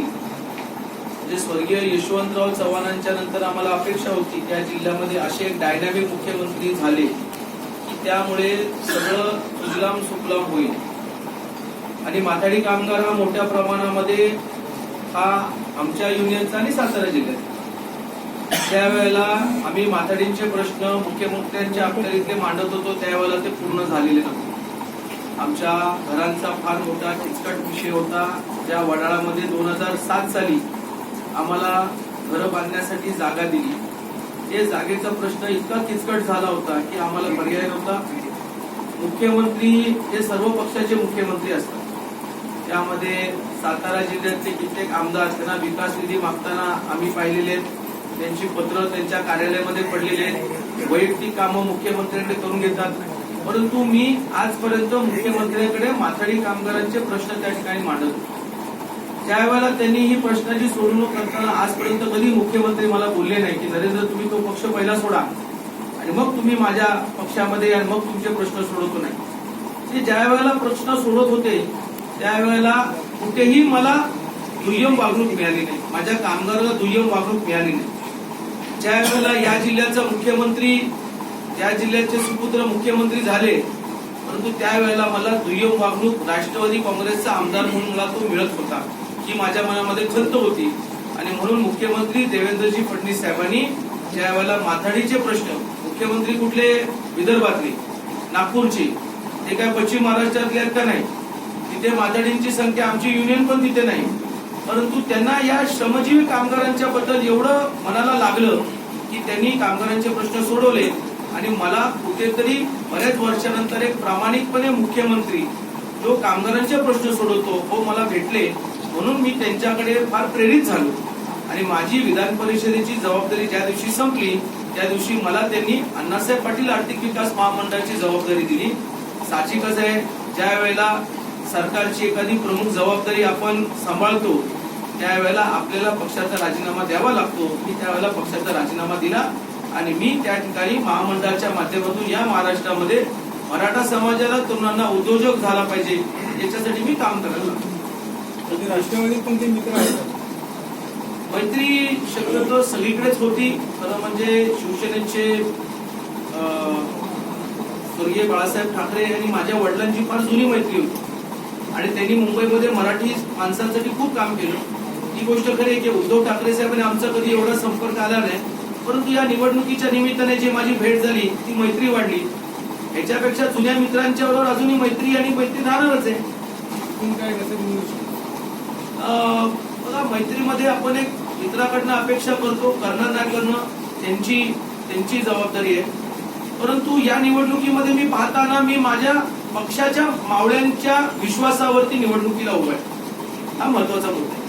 मुख्यमंत्री म्हणजे स्वर्गीय यशवंतराव चव्हाणांच्या नंतर आम्हाला अपेक्षा होती त्या जिल्ह्यामध्ये असे एक डायनामिक मुख्यमंत्री झाले की त्यामुळे सगळं सुजलाम सुफलाम होईल. आणि माथाडी कामगार हा मोठ्या प्रमाणामध्ये हा आमच्या युनियनचा आणि सातारा जिल्ह्यात त्यावेळेला आम्ही माथाडींचे प्रश्न मुख्यमंत्र्यांच्या अखत्यारीतले मांडत होतो त्यावेळेला ते पूर्ण झालेले नव्हते. आमच्या घरांचा फार मोठा किचकट विषय होता. ज्या वडाळामध्ये दोन हजार सात साली आम्हाला घरं बांधण्यासाठी जागा दिली. ते जागेचा प्रश्न इतका किचकट झाला होता की आम्हाला पर्याय नव्हता. मुख्यमंत्री हे सर्व पक्षाचे मुख्यमंत्री असतात. त्यामध्ये सातारा जिल्ह्यातले कित्येक आमदार त्यांना विकास निधी मागताना आम्ही पाहिलेले आहेत. त्यांची पत्र त्यांच्या कार्यालयामध्ये पडलेले आहेत. वैयक्तिक कामं मुख्यमंत्र्यांकडे करून घेतात. परंतु मी आजपर्यंत मुख्यमंत्र्यांकडे माथाडी कामगारांचे प्रश्न त्या ठिकाणी मांडत होतो. त्यावेळेला त्यांनी ही प्रश्नाची सोडवणूक करताना आजपर्यंत कधी मुख्यमंत्री मला बोलले नाही की नरेंद्र तुम्ही तो पक्ष पहिला सोडा आणि मग तुम्ही माझ्या पक्षामध्ये या आणि मग तुमचे प्रश्न सोडवतो नाही. ते ज्या वेळेला प्रश्न सोडत होते त्यावेळेला कुठेही मला दुय्यम वागणूक मिळाली नाही. माझ्या कामगाराला दुय्यम वागणूक मिळाली नाही. ज्या वेळेला या जिल्ह्याचा मुख्यमंत्री त्या जिल्ह्याचे सुपुत्र मुख्यमंत्री झाले परंतु त्यावेळेला मला दुय्यम वागणूक राष्ट्रवादी काँग्रेसचा आमदार म्हणून मला तो मिळत होता ही माझ्या मनामध्ये खंत होती. आणि म्हणून मुख्यमंत्री देवेंद्रजी फडणवीस साहेबांनी ज्यावेळेला माथाडीचे प्रश्न मुख्यमंत्री कुठले? विदर्भातले नागपूरची ते काय पश्चिम महाराष्ट्रातले आहेत का नाही? तिथे माथाडींची संख्या आमची युनियन पण तिथे नाही. परंतु त्यांना या श्रमजीवी कामगारांच्या बद्दल एवढं मनाला लागलं की त्यांनी कामगारांचे प्रश्न सोडवले आणि मला कुठेतरी बऱ्याच वर्षानंतर एक प्रामाणिकपणे मुख्यमंत्री जो कामगारांचे प्रश्न सोडवतो हो मला भेटले म्हणून मी त्यांच्याकडे फार प्रेरित झालो. आणि माझी विधान परिषदेची जबाबदारी ज्या दिवशी संपली त्या दिवशी मला त्यांनी अण्णासाहेब पाटील आर्थिक विकास महामंडळाची जबाबदारी दिली. साहजिकच आहे ज्या वेळेला सरकारची एखादी प्रमुख जबाबदारी आपण सांभाळतो त्यावेळेला आपल्याला पक्षाचा राजीनामा द्यावा लागतो. मी त्यावेळेला पक्षाचा राजीनामा दिला. आणि मी त्या ठिकाणी महामंडळाच्या माध्यमातून या महाराष्ट्रामध्ये मराठा समाजाला तरुणांना उद्योजक झाला पाहिजे याच्यासाठी मी काम करायला राष्ट्रवादीत पण ते मित्र आहेत. मैत्री शक्यतो सगळीकडेच होती. खरं म्हणजे शिवसेनेचे अं, स्वर्गीय बाळासाहेब ठाकरे यांनी माझ्या वडिलांची फार जुनी मैत्री होती. आणि त्यांनी मुंबईमध्ये मराठी माणसांसाठी खूप काम केलं. ही गोष्ट खरी आहे की उद्धव ठाकरे साहेबांनी आमचा कधी एवढा संपर्क आला नाही. परंतु या निवडणुकीच्या निमित्ताने जी माझी भेट झाली ती मैत्री वाढली. याच्यापेक्षा जुन्या मित्रांच्या बरोबर अजूनही मैत्री आणि मैत्री राहणारच आहे बघा मैत्रीमध्ये आपण एक मित्राकडनं अपेक्षा करतो करणं नाही करणं त्यांची त्यांची जबाबदारी आहे. परंतु या निवडणुकीमध्ये मी पाहताना मी माझ्या पक्षाच्या मावळ्यांच्या विश्वासावरती निवडणुकीला उभा आहे. हा महत्त्वाचा मुद्दा आहे.